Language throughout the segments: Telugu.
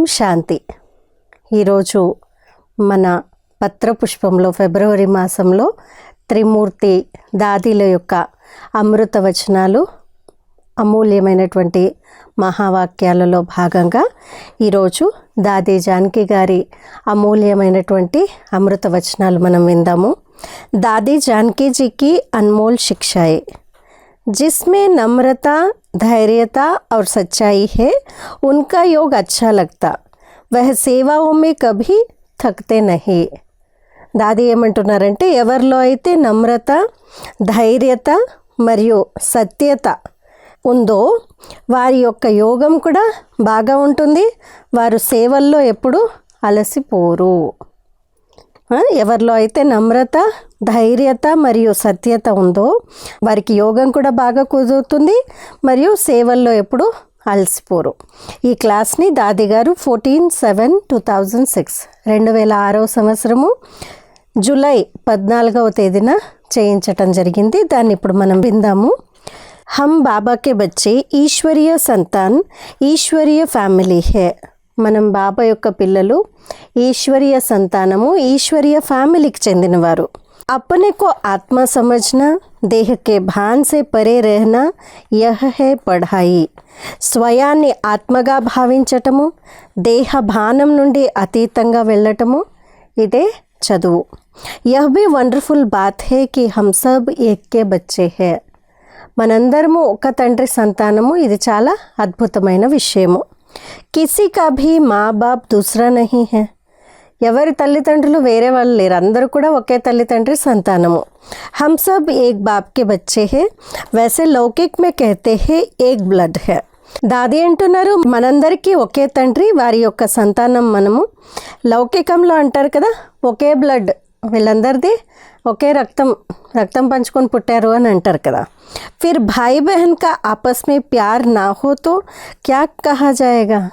ఓం శాంతి. ఈరోజు మన పత్రపుష్పంలో ఫిబ్రవరి మాసంలో త్రిమూర్తి దాదీల యొక్క అమృత వచనాలు అమూల్యమైనటువంటి మహావాక్యాలలో భాగంగా ఈరోజు దాది జానకి గారి అమూల్యమైనటువంటి అమృత వచనాలు మనం విందాము. దాది జానకీజీకి అన్మోల్ శిక్షాయి. జిస్మే నమ్రత धैर्यता और सच्चाई है उनका योग अच्छा लगता। वह సేవాओं में कभी थकते नहीं। దాది ఏమంటున్నారంటే ఎవరిలో అయితే నమ్రత ధైర్యత మరియు సత్యత ఉందో వారి యొక్క యోగం కూడా బాగా ఉంటుంది వారు సేవల్లో ఎప్పుడూ అలసిపోరు ఎవరిలో అయితే నమ్రత ధైర్యత మరియు సత్యత ఉందో వారికి యోగం కూడా బాగా కుదురుతుంది. మరియు సేవల్లో ఎప్పుడు అలసిపోరు. ఈ క్లాస్ని దాది గారు fourteen seven two thousand six రెండు వేల ఆరవ సంవత్సరము జూలై పద్నాలుగవ తేదీన చేయించటం జరిగింది. దాన్ని ఇప్పుడు మనం విందాము. హమ్ బాబాకే బచ్చే ఈశ్వరీయ సంతాన్ ఈశ్వరీయ ఫ్యామిలీ హే. మనం బాబా యొక్క పిల్లలు ఈశ్వరీయ సంతానము ఈశ్వరీయ ఫ్యామిలీకి చెందినవారు. అప్పనేకో ఆత్మ आत्मा దేహకే భాన్సే భాన్ సే పరే రహనా యహ హే పఢాయి. స్వయాన్ని ఆత్మగా భావించటము దేహ భానం నుండి అతీతంగా వెళ్ళటము ఇదే చదువు. యహ్ బి వండర్ఫుల్ బాత్ హే కి హంసబ్ ఎక్కే బచ్చే హే. మనందరము ఒక తండ్రి సంతానము ఇది చాలా అద్భుతమైన విషయము. కిసి కభీ మా బాప్ దూసరా నహీ హే. ఎవరి తల్లిదండ్రులు వేరే వాళ్ళు లేరు. అందరూ కూడా ఒకే తల్లిదండ్రి సంతానము. హమ్ సబ్ ఏక్ బాప్కి బచ్చే హే. వేసే లౌకిక్ మే కహతే హే ఏక్ బ్లడ్ హే. దాది అంటున్నారు మనందరికీ ఒకే తండ్రి వారి యొక్క సంతానం మనము. లౌకికంలో అంటారు కదా ఒకే బ్లడ్. వీళ్ళందరిది ఒకే రక్తం రక్తం పంచుకొని పుట్టారు అని అంటారు కదా. ఫిర్ భాయ్ బహన్ కా ఆపస్ మే ప్యార్ నా హోతో క్యా కహా జాయేగా?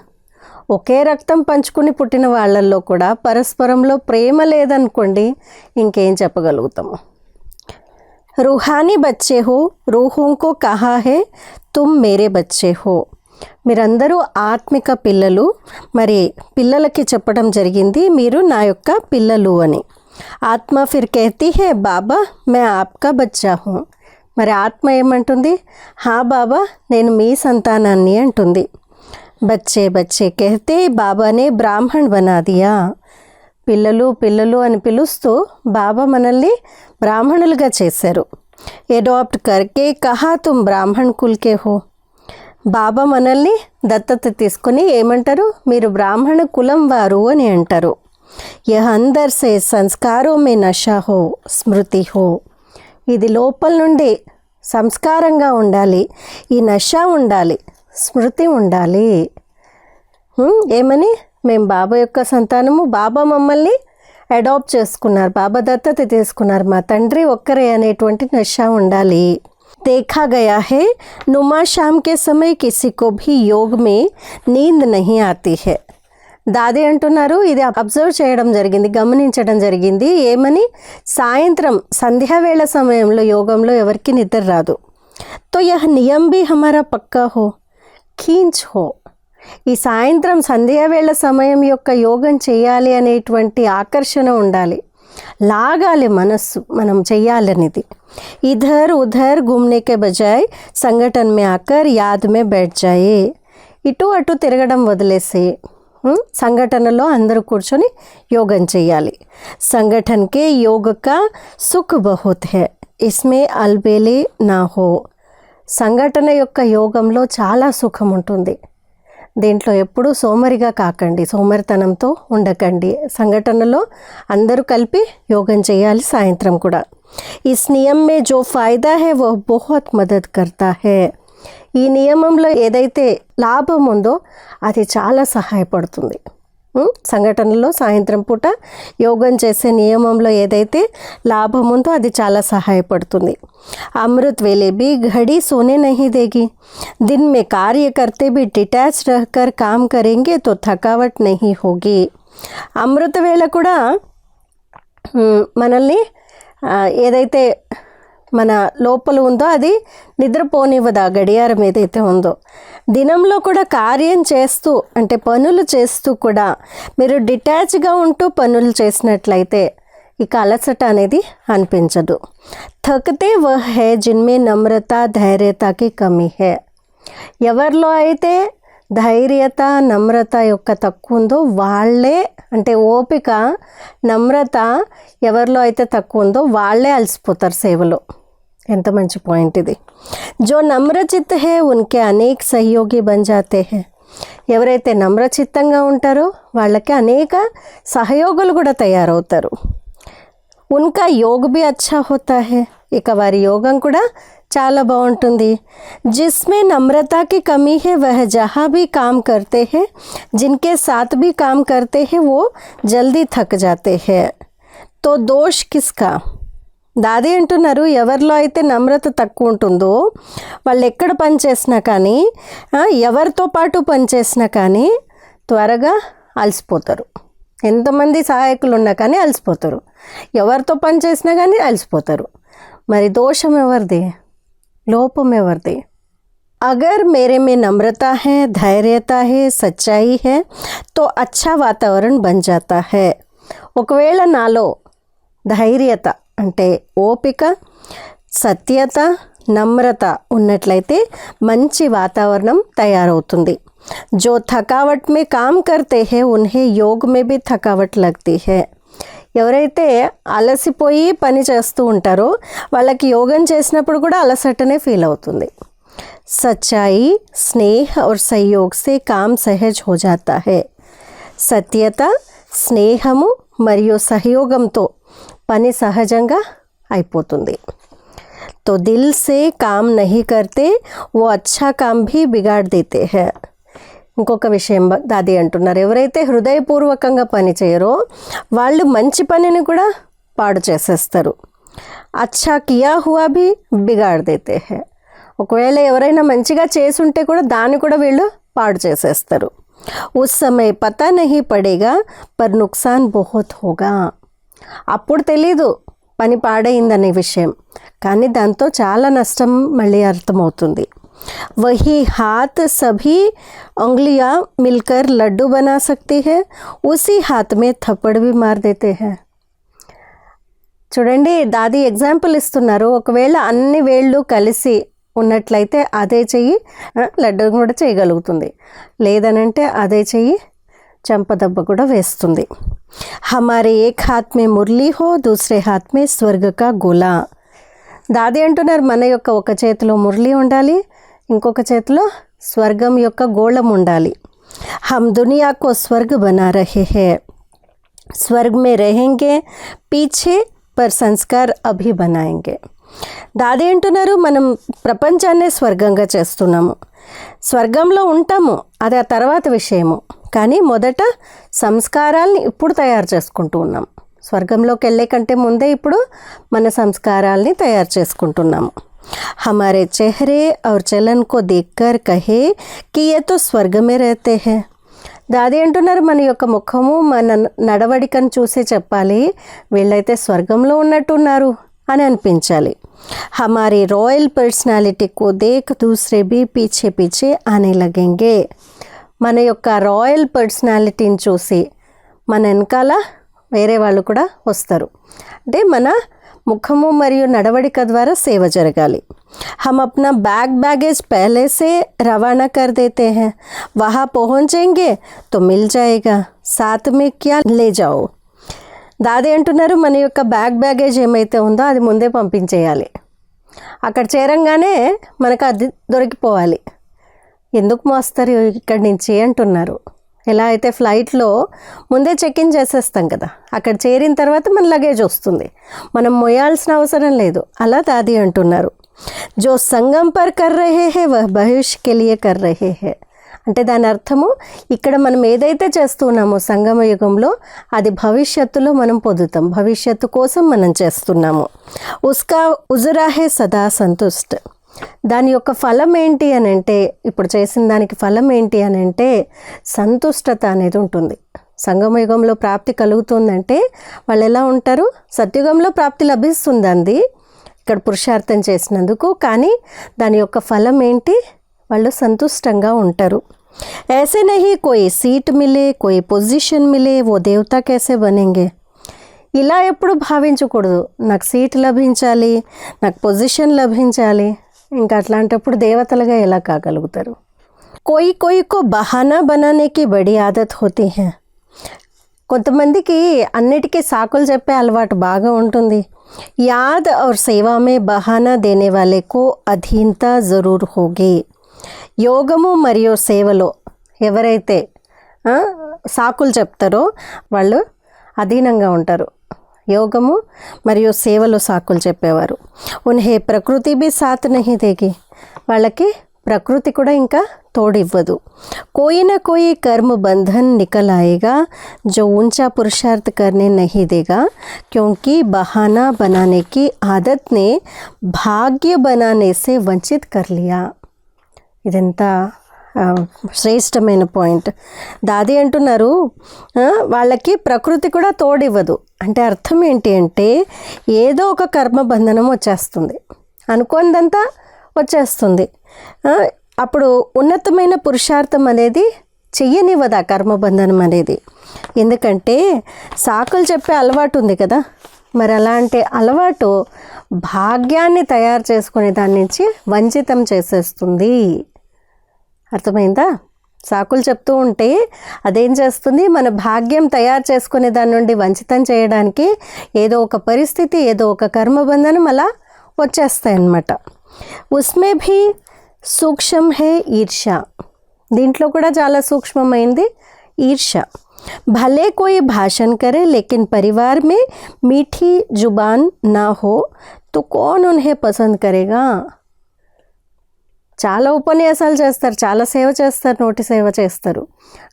ఒకే రక్తం పంచుకుని పుట్టిన వాళ్ళల్లో కూడా పరస్పరంలో ప్రేమ లేదనుకోండి ఇంకేం చెప్పగలుగుతాము? రుహాని బచ్చే హో రూహోంకో కహా హే తుమ్ మేరే బచ్చే హో. మీరందరూ ఆత్మిక పిల్లలు మరి పిల్లలకి చెప్పడం జరిగింది మీరు నా యొక్క పిల్లలు అని. ఆత్మ ఫిర్ కహతీ హే బాబా మే ఆప్కా బచ్చా హూ. మరి ఆత్మ ఏమంటుంది? హా బాబా నేను మీ సంతానాన్ని అంటుంది. బచ్చే బచ్చే కహతే బాబానే బ్రాహ్మణ్ బనాదియా పిల్లలు పిల్లలు అని పిలుస్తూ బాబా మనల్ని బ్రాహ్మణులుగా చేశారు. ఎడాప్ట్ కర్కే కహా తుమ్ బ్రాహ్మణ్ కుల్కే హో. బాబా మనల్ని దత్తత తీసుకొని ఏమంటారు? మీరు బ్రాహ్మణ కులం వారు అని అంటారు. యహ అందర్ సే సంస్కారో మే నషా హో స్మృతి హో ఇది లోపల నుండి సంస్కారంగా ఉండాలి ఈ నష ఉండాలి స్మృతి ఉండాలి హ్మ్, ఏమని మేము బాబా యొక్క సంతానము బాబా మమ్మల్ని అడాప్ట్ చేసుకున్నారు బాబా దత్తత తీసుకున్నారు మా తండ్రి ఒక్కరే అనేటువంటి నష ఉండాలి देखा गया है नुमा शाम के समय किसी को भी योग में नींद नहीं आती है దాది అంటున్నారు ఇది అబ్జర్వ్ చేయడం జరిగింది గమనించడం జరిగింది. ఏమని? సాయంత్రం సంధ్యావేళ సమయంలో యోగంలో ఎవరికి నిద్ర రాదు. తో యహ నియం బి హమారా పక్కా హో ఖీంచ్ హో. ఈ సాయంత్రం సంధ్యావేళ సమయం యొక్క యోగం చేయాలి అనేటువంటి ఆకర్షణ ఉండాలి. లాగాలి మనస్సు మనం చెయ్యాలనేది. ఇధర్ ఉధర్ గుమ్నేకే బజాయ్ సంఘటన మే ఆకర్ యాద్ మే జాయే. ఇటు అటు తిరగడం వదిలేసే. సంఘటనలో అందరూ కూర్చొని యోగం చేయాలి సంఘటనకే యోగ సుఖ సుఖ్ బహుత్ హే. ఇస్మే అల్బేలే నా హో సంఘటన యొక్క యోగంలో చాలా సుఖం ఉంటుంది. దీంట్లో ఎప్పుడూ సోమరిగా కాకండి సోమరితనంతో ఉండకండి. సంఘటనలో అందరూ కలిపి యోగం చేయాలి సాయంత్రం కూడా. ఇస్ నియం మే జో ఫాయిదా హే వో బహుత్ మదద్ కర్తా హే. ఈ నియమంలో ఏదైతే లాభం ఉందో అది చాలా సహాయపడుతుంది ఉం? సంఘటనలో సాయంత్రం పూట యోగం చేసే నియమంలో ఏదైతే లాభం ఉందో అది చాలా సహాయపడుతుంది अमृत वेले भी घड़ी सोने नहीं देगी दिन में कार्य करते भी डिटैच रहकर काम करेंगे तो थकावट नहीं होगी అమృత వేళ కూడా మ్, మనల్ని ఆ, ఏదైతే మన లోపల ఉందో అది నిద్రపోనివ్వదు ఆ గడియారం ఏదైతే ఉందో. దినంలో కూడా కార్యం చేస్తూ అంటే పనులు చేస్తూ కూడా మీరు డిటాచ్గా ఉంటూ పనులు చేసినట్లయితే ఇక అలసట అనేది అనిపించదు. థకతే వహ్ హే జిన్మే నమ్రత ధైర్యతకి కమి హే ఎవరిలో అయితే ధైర్యత నమ్రత యొక్క తక్కువ ఉందో వాళ్ళే అంటే ఓపిక నమ్రత ఎవరిలో అయితే తక్కువ ఉందో వాళ్ళే అలసిపోతారు సేవలో. ఎంత మంచి పాయింట్ ఇది. జో నమ్రచిత్ హే ఉన్కే అనేక సహయోగి బంజాతే హే. ఎవరైతే నమ్రచిత్తంగా ఉంటారో వాళ్ళకి అనేక సహయోగులు కూడా తయారవుతారు. ఉన్కా యోగ బి అచ్చా హోతా హే. ఇక వారి యోగం కూడా చాలా బాగుంటుంది. జిస్మే నమ్రతాకి కమీ హే వహ జహా భీ కామ్ కర్తే హే. జిన్కే సాత్ భీ కామ్ కర్తే హే ఓ జల్దీ థక్ జాతే హే. తో దోష్ కిస్కా దాది అంటున్నారు ఎవరిలో అయితే నమ్రత తక్కువ ఉంటుందో వాళ్ళు ఎక్కడ పనిచేసినా కానీ ఎవరితో పాటు పనిచేసినా కానీ త్వరగా అలసిపోతారు. ఎంతమంది సహాయకులు ఉన్నా కానీ అలసిపోతారు ఎవరితో పని చేసినా కానీ అలసిపోతారు మరి దోషం ఎవరిది లోపం ఎవరిది अगर मेरे में नम्रता है धैर्यता है सच्चाई है तो अच्छा वातावरण बन जाता है ఒకవేళ నాలో ధైర్యత అంటే ఓపిక సత్యత నమ్రత ఉన్నట్లయితే మంచి వాతావరణం తయారవుతుంది जो थकावट में काम करते हैं उन्हें योग में भी थकावट लगती है ఎవరైతే అలసిపోయి పని చేస్తూ ఉంటారో వాళ్ళకి యోగం చేసినప్పుడు కూడా అలసటనే ఫీల్ అవుతుంది सच्चाई स्नेह और सहयोग से काम सहज हो जाता है సత్యత స్నేహము మరియు సహయోగంతో పని సహజంగా అయిపోతుంది तो दिल से काम नहीं करते वो अच्छा काम भी बिगाड़ देते हैं ఇంకొక విషయం దాది అంటున్నారు. ఎవరైతే హృదయపూర్వకంగా పని చేయరో వాళ్ళు మంచి పనిని కూడా పాడు చేసేస్తారు. అచ్చా కియా హువా భీ బిగాడ్ దేతే హే. ఒకవేళ ఎవరైనా మంచిగా చేసుంటే కూడా దాన్ని కూడా వీళ్ళు పాడు చేసేస్తారు. ఉస్ సమయ పతా నహి పడేగా పర్ నుక్సాన్ బహుత్ హోగా. అప్పుడు తెలీదు పని పాడైందనే విషయం. కానీ దాంతో చాలా నష్టం మళ్ళీ అర్థమవుతుంది. वही हाथ सभी उंगलियां मिलकर लड्डू बना सकती है उसी हाथ में थप्पड़ भी मार देते हैं చూడండి దాది ఎగ్జాంపుల్ ఇస్తున్నారు ఒకవేళ అన్ని వేళ్ళు కలిసి ఉన్నట్లయితే అదే చెయ్యి ఆ, లడ్డు కూడా చేయగలుగుతుంది లేదనంటే అదే చెయ్యి చెంపదెబ్బ కూడా వేస్తుంది హమారే ఏక్ హాత్ మే మురళీ హో దూసరే హాత్ మే స్వర్గ కా గోలా దాది అంటున్నారు మన యొక్క ఒక చేతిలో మురళి ఉండాలి ఇంకొక చేతిలో స్వర్గం యొక్క గోళం ఉండాలి. హమ్ దునియాకో స్వర్గ బనా రహే హే. స్వర్గ్ మే రహెంగే పీచే పర్ సంస్కార్ అభి బనాయంగే. దాదేంటున్నారు మనం ప్రపంచాన్నే స్వర్గంగా చేస్తున్నాము. స్వర్గంలో ఉంటాము అది ఆ తర్వాత విషయము. కానీ మొదట సంస్కారాల్ని ఇప్పుడు తయారు చేసుకుంటూ ఉన్నాం. స్వర్గంలోకి వెళ్ళే కంటే ముందే ఇప్పుడు మన సంస్కారాల్ని తయారు చేసుకుంటున్నాము. हमारे चेहरे और चलन को देखकर कहे कि ये तो स्वर्ग में रहते हैं। దాది అంటున్నారు మన యొక్క ముఖము మన నడవడికను చూసే చెప్పాలి వీళ్ళైతే స్వర్గంలో ఉన్నట్టున్నారు అని అనిపించాలి హమారి రాయల్ పర్సనాలిటీ కో దేక్ దూసరే బీ పీచే పీచే అనే లగెంగే మన యొక్క రాయల్ పర్సనాలిటీని చూసి మన వెనకాల వేరే వాళ్ళు కూడా వస్తారు అంటే మన ముఖము మరియు నడవడిక ద్వారా సేవ జరగాలి हम अपना बैग बैगेज पहले से रवाना कर देते हैं वहाँ पहुँचेंगे तो मिल जाएगा साथ में क्या ले जाओ దాది అంటున్నారు మన యొక్క బ్యాగ్ బ్యాగేజ్ ఏమైతే ఉందో అది ముందే పంపించేయాలి అక్కడ చేరంగానే మనకు అది దొరికిపోవాలి ఎందుకు మోస్తారు ఇక్కడి నుంచి అంటున్నారు ఎలా అయితే ఫ్లైట్లో ముందే చెక్ ఇన్ చేసేస్తాం కదా అక్కడ చేరిన తర్వాత మన లగేజ్ వస్తుంది. మనం మొయ్యాల్సిన అవసరం లేదు అలా దాది అంటున్నారు. జో సంగం పర్ కర్ రహే హే వహ్ భవిష్య కెలియే కర్ రహే హే. అంటే దాని అర్థము ఇక్కడ మనం ఏదైతే చేస్తున్నామో సంగమ యుగంలో అది భవిష్యత్తులో మనం పొందుతాం. భవిష్యత్తు కోసం మనం చేస్తున్నాము. ఉస్కా ఉజురాహే సదా సంతుష్ట్. దాని యొక్క ఫలం ఏంటి అని అంటే ఇప్పుడు చేసిన దానికి ఫలం ఏంటి అని అంటే సంతుష్టత అనేది ఉంటుంది సంగమయుగంలో ప్రాప్తి కలుగుతుందంటే వాళ్ళు ఎలా ఉంటారు సత్యుగంలో ప్రాప్తి లభిస్తుంది అంది ఇక్కడ పురుషార్థం చేసినందుకు కానీ దాని యొక్క ఫలం ఏంటి వాళ్ళు సంతుష్టంగా ఉంటారు ऐसे नहीं कोई सीट मिले कोई పొజిషన్ మిలే ఓ దేవతా कैसे बनेंगे ఇలా ఎప్పుడు భావించకూడదు నాకు సీట్ లభించాలి నాకు పొజిషన్ లభించాలి ఇంకా అట్లాంటప్పుడు దేవతలుగా ఎలా కాగలుగుతారు? కోయి కోయి కో బహానా బనానేకి బడి ఆదత్ హోతీ హై. కొంతమందికి అన్నిటికీ సాకులు చెప్పే అలవాటు బాగా ఉంటుంది. యాద్ ఔర్ సేవా మే బహానా దేనే వాళ్ళకు కో అధీనత జరూర్ హోగి. యోగము మరియు సేవలో ఎవరైతే సాకులు చెప్తారో వాళ్ళు అధీనంగా ఉంటారు. యోగము మరియు సేవలు సాకులు చెప్పేవారు ఉన్హే ప్రకృతి బి సాత్ నహి దేగి వాళ్ళకి ప్రకృతి కూడా ఇంకా తోడివ్వదు కోయిన కోయి కర్మ బంధన్ నికలాయిగా జో ఊంచా పురుషార్థ కర్నే నహి దేగా క్యూంకి బహానా బనానేకి ఆదత్నే భాగ్య బనానే సే వంచిత్ కర్లియా ఇదంతా శ్రేష్టమైన పాయింట్ దాది అంటున్నారు వాళ్ళకి ప్రకృతి కూడా తోడివ్వదు. అంటే అర్థం ఏంటి అంటే ఏదో ఒక కర్మ బంధనం వచ్చేస్తుంది. అనుకోనిదంతా వచ్చేస్తుంది. అప్పుడు ఉన్నతమైన పురుషార్థం అనేది చెయ్యనివ్వదు ఆ కర్మబంధనం అనేది. ఎందుకంటే సాకులు చెప్పే అలవాటు ఉంది కదా. మరి అలాంటి అలవాటు భాగ్యాన్ని తయారు చేసుకునే దాని నుంచి వంచితం చేసేస్తుంది. అర్థమైందా సాకులు చెప్తూ ఉంటే అదేం చేస్తుంది మన భాగ్యం తయారు చేసుకునే దాని నుండి వంచితం చేయడానికి ఏదో ఒక పరిస్థితి ఏదో ఒక కర్మబంధనం అలా వచ్చేస్తాయి అన్నమాట ఉస్మే భీ సూక్ష్మ హే ఈర్ష దీంట్లో కూడా చాలా సూక్ష్మమైంది ఈర్ష भले कोई भाषण करे लेकिन परिवार में मीठी जुबान ना हो तो कौन उन्हें पसंद करेगा చాలా ఉపన్యాసాలు చేస్తారు చాలా సేవ చేస్తారు నోటి సేవ చేస్తారు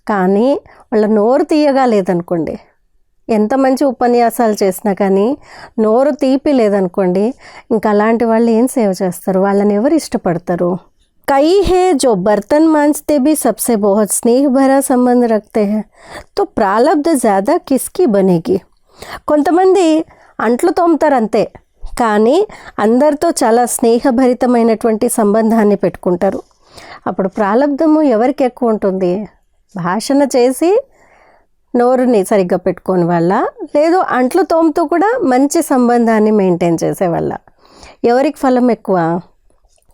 కానీ వాళ్ళ నోరు తీయగా లేదనుకోండి ఎంత మంచి ఉపన్యాసాలు చేసినా కానీ నోరు తీపి లేదనుకోండి ఇంకా అలాంటి వాళ్ళు ఏం సేవ చేస్తారు వాళ్ళని ఎవరు ఇష్టపడతారు कई है जो बर्तन मांजते भी सबसे बहुत स्नेह भरा संबंध रखते हैं तो प्रारब्ध ज़्यादा किसकी बनेगी కొంతమంది అంట్లు తోముతారు అంతే కానీ అందరితో చాలా స్నేహభరితమైనటువంటి సంబంధాన్ని పెట్టుకుంటారు. అప్పుడు ప్రాలబ్ధము ఎవరికి ఎక్కువ ఉంటుంది? భాషణ చేసి నోరుని సరిగ్గా పెట్టుకోని వల్ల లేదు అంట్లు తోముతూ కూడా మంచి సంబంధాన్ని మెయింటైన్ చేసేవాళ్ళ ఎవరికి ఫలం ఎక్కువ?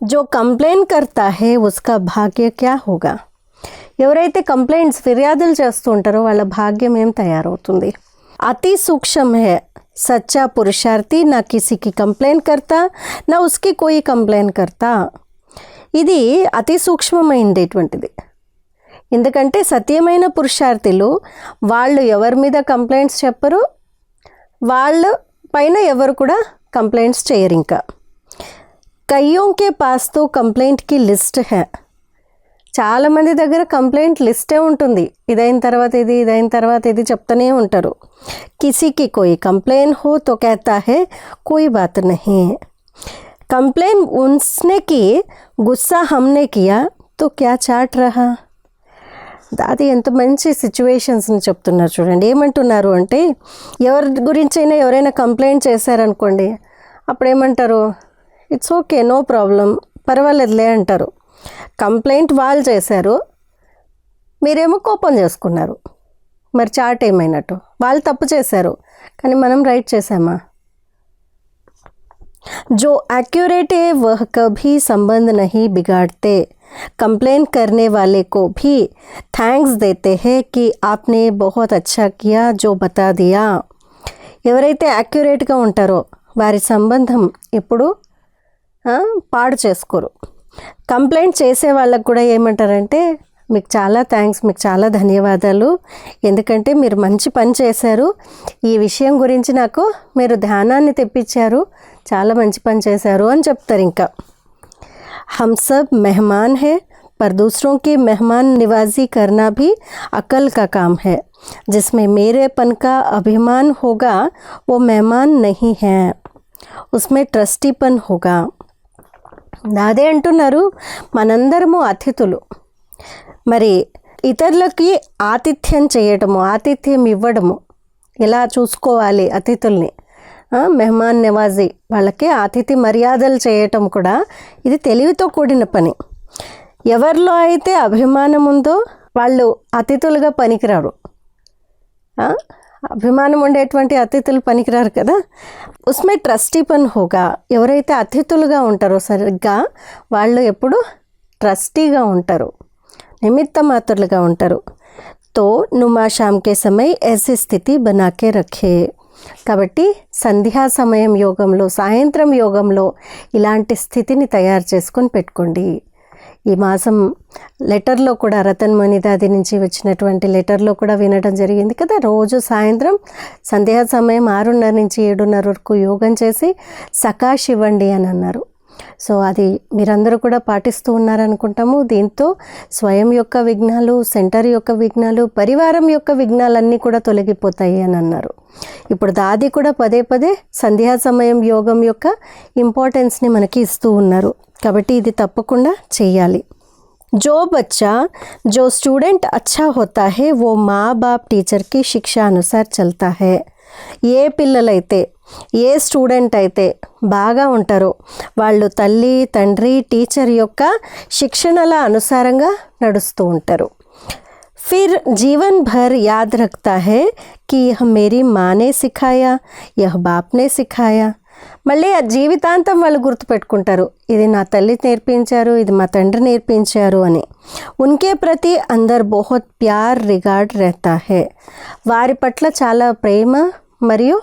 జో కంప్లైంట్ కర్తా హే ఉస్కా భాగ్య క్యా హోగా? ఎవరైతే కంప్లైంట్స్ ఫిర్యాదులు చేస్తూ ఉంటారో వాళ్ళ భాగ్యం ఏం తయారవుతుంది? అతి సూక్ష్మ सच्चा पुरुषार्थी పురుషార్థి నా కిసికి కంప్లైంట్ కర్తా నా ఉస్కి कोई కంప్లైంట్ కర్తా ఇది అతి సూక్ష్మమైనటువంటిది ఎందుకంటే సత్యమైన పురుషార్థులు వాళ్ళు ఎవరి మీద కంప్లైంట్స్ చెప్పరు వాళ్ళ పైన ఎవరు కూడా కంప్లైంట్స్ చేయరు ఇంకా కయ్యోం కే కంప్లైంట్కి లిస్ట్ హే చాలా మంది దగ్గర కంప్లైంట్ లిస్టే ఉంటుంది. ఇదైన తర్వాత ఇది ఇదైన తర్వాత ఇది చెప్తూనే ఉంటారు. కిసికి కోయి కంప్లైంట్ హో తో కేతా హే కోయి బాత్ నహి. కంప్లైన్ ఉన్స్నేకి గుస్సా హమ్నే కియా తో క్యా చాట్ రహా? అది ఎంత మంచి సిచ్యువేషన్స్ని చెప్తున్నారు చూడండి. ఏమంటున్నారు అంటే ఎవరి గురించైనా ఎవరైనా కంప్లైంట్ చేశారనుకోండి అప్పుడు ఏమంటారు ఇట్స్ ఓకే నో ప్రాబ్లం పర్వాలేదులే అంటారు. కంప్లైంట్ వాళ్ళు చేశారు మీరేమో కోపం చేసుకున్నారు మరి చాట్ ఏమైనట్టు వాళ్ళు తప్పు చేశారు కానీ మనం రైట్ చేసామా जो एक्यूरेट है वह कभी संबंध नहीं बिगाड़ते कंप्लेन करने वाले को भी थैंक्स देते हैं कि आपने बहुत अच्छा किया जो बता दिया ఎవరైతే యాక్యురేట్గా ఉంటారో వారి సంబంధం ఎప్పుడు ఆ, పాడు చేసుకోరు కంప్లైంట్ చేసే వాళ్ళకు కూడా ఏమంటారంటే మీకు చాలా థ్యాంక్స్ మీకు చాలా ధన్యవాదాలు ఎందుకంటే మీరు మంచి పని చేశారు ఈ విషయం గురించి నాకు మీరు ధ్యానాన్ని తెప్పించారు చాలా మంచి పని చేశారు అని చెప్తారు ఇంకా हम सब मेहमान हैं पर दूसरों की मेहमान निवाजी करना भी अकल का काम है जिसमें मेरेपन का अभिमान होगा वो मेहमान नहीं है उसमें ट्रस्टीपन होगा అదే అంటున్నారు మనందరము అతిథులు. మరి ఇతరులకి ఆతిథ్యం చేయటము ఆతిథ్యం ఇవ్వడము ఎలా చూసుకోవాలి అతిథుల్ని? మెహమాన్ నివాజీ వాళ్ళకి అతిథి మర్యాదలు చేయటం కూడా ఇది తెలివితో కూడిన పని. ఎవరిలో అయితే అభిమానం ఉందో వాళ్ళు అతిథులుగా పనికిరారు. అభిమానం ఉండేటువంటి అతిథులు పనికిరారు కదా. ఉస్మే ట్రస్టీ పని హోగా. ఎవరైతే అతిథులుగా ఉంటారో సరిగ్గా వాళ్ళు ఎప్పుడు ట్రస్టీగా ఉంటారు. నిమిత్త మాత్రులుగా ఉంటారు. తో నుమా షామ్ కే సమయ్ స్థితి బనాకే రఖే. కాబట్టి సంధ్యా సమయం యోగంలో సాయంత్రం యోగంలో ఇలాంటి స్థితిని తయారు చేసుకొని పెట్టుకోండి. ఈ మాసం లెటర్లో కూడా రతన్ మణిదాది నుంచి వచ్చినటువంటి లెటర్లో కూడా వినడం జరిగింది కదా. రోజు సాయంత్రం సంధ్యా సమయం ఆరున్నర నుంచి ఏడున్నర వరకు యోగం చేసి సకాష్ ఇవ్వండి అని అన్నారు. సో అది మీరందరూ కూడా పాటిస్తూ ఉన్నారనుకుంటాము దీంతో స్వయం యొక్క విఘ్నాలు సెంటర్ యొక్క విఘ్నాలు పరివారం యొక్క విఘ్నాలన్నీ కూడా తొలగిపోతాయి అని అన్నారు ఇప్పుడు దాది కూడా పదే పదే సంధ్యా సమయం యోగం యొక్క ఇంపార్టెన్స్ని మనకి ఇస్తూ ఉన్నారు కాబట్టి ఇది తప్పకుండా చేయాలి जो बच्चा जो स्टूडेंट अच्छा होता है वो माँ बाप टीचर की शिक्षा अनुसार चलता है ఏ పిల్లలైతే ఏ స్టూడెంట్ అయితే బాగా ఉంటారో వాళ్ళు తల్లి తండ్రి టీచర్ యొక్క శిక్షణల అనుసారంగా నడుస్తూ ఉంటారు फिर जीवन भर याद रखता है कि यह मेरी माँ ने सिखाया यह बाप ने सिखाया మళ్ళీ ఆ జీవితాంతం వాళ్ళు గుర్తుపెట్టుకుంటారు ఇది నా తల్లి నేర్పించారు ఇది మా తండ్రి నేర్పించారు అని. ఉన్కే ప్రతి అందరు బహుత్ ప్యార్ రిగార్డ్ రెహతా హే. వారి పట్ల చాలా ప్రేమ మరియు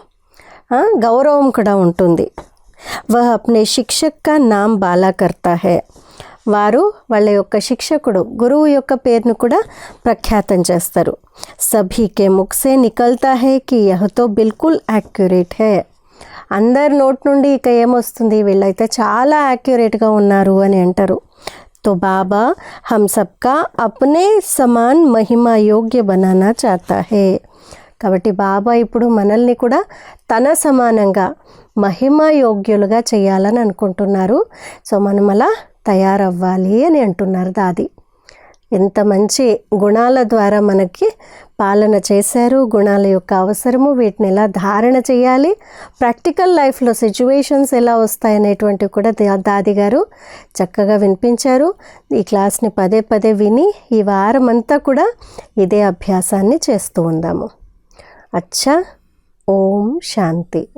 గౌరవం కూడా ఉంటుంది. వహ అప్నే శిక్షక్ కా నామ్ బాలా కర్తా హే. వారు వాళ్ళ యొక్క శిక్షకుడు గురువు యొక్క పేరును కూడా ప్రఖ్యాతం చేస్తారు. సభీకే ముక్సే నికల్తా హే కి యహతో బిల్కుల్ యాక్యురేట్ హే. అందరి నోట్ నుండి ఇక ఏమొస్తుంది వీళ్ళైతే చాలా యాక్యురేట్గా ఉన్నారు అని అంటారు तो बाबा हम सबका अपने समान महिमा योग्य बनाना चाहता है కాబట్టి బాబా ఇప్పుడు మనల్ని కూడా తన సమానంగా మహిమ యోగ్యులుగా చేయాలని అనుకుంటున్నారు సో మనం అలా తయారవ్వాలి అని అంటున్నారు దాది ఎంత మంచి గుణాల ద్వారా మనకి పాలన చేశారు గుణాల యొక్క అవసరము వీటిని ఎలా ధారణ చేయాలి ప్రాక్టికల్ లైఫ్లో సిచ్యువేషన్స్ ఎలా వస్తాయనేటువంటివి కూడా దాది గారు చక్కగా వినిపించారు. ఈ క్లాస్ని పదే పదే విని ఈ వారం అంతా కూడా ఇదే అభ్యాసాన్ని చేస్తూ ఉందాము. అచ్చా ఓం శాంతి.